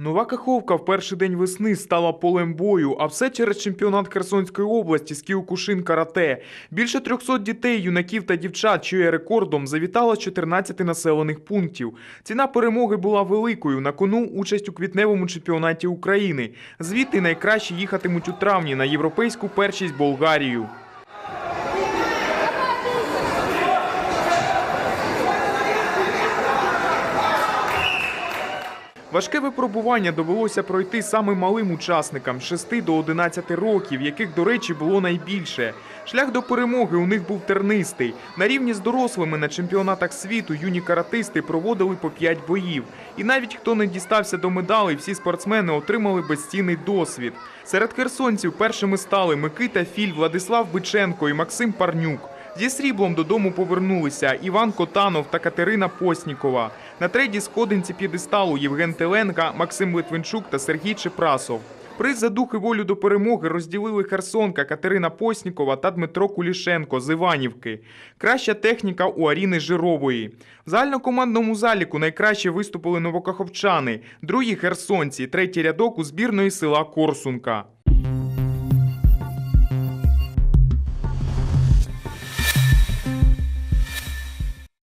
Нова Каховка в перший день весни стала полем бою, а все через чемпіонат Херсонської області з кіокушин карате. Більше 300 дітей, юнаків та дівчат, що є рекордом, завітало з 14 населених пунктів. Ціна перемоги була великою. На кону участь у квітневому чемпіонаті України. Звідти найкраще їхатимуть у травні на європейську першість Болгарію. Важке випробування довелося пройти самим малим учасникам з 6 до 11 років, яких, до речі, було найбільше. Шлях до перемоги у них був тернистий. На рівні з дорослими на чемпіонатах світу юні каратисти проводили по 5 боїв. І навіть хто не дістався до медалей, всі спортсмени отримали безцінний досвід. Серед херсонців першими стали Микита Філь, Владислав Биченко і Максим Парнюк. Зі сріблом додому повернулися Іван Котанов та Катерина Поснікова. На третій сходинці п'єдесталу Євген Теленка, Максим Литвинчук та Сергій Чепрасов. Приз за дух і волю до перемоги розділили Херсонка Катерина Поснікова та Дмитро Кулішенко з Іванівки. Краща техніка у Аріни Жирової. В загальнокомандному заліку найкраще виступили новокаховчани, другі херсонці, третій рядок у збірної села Корсунка.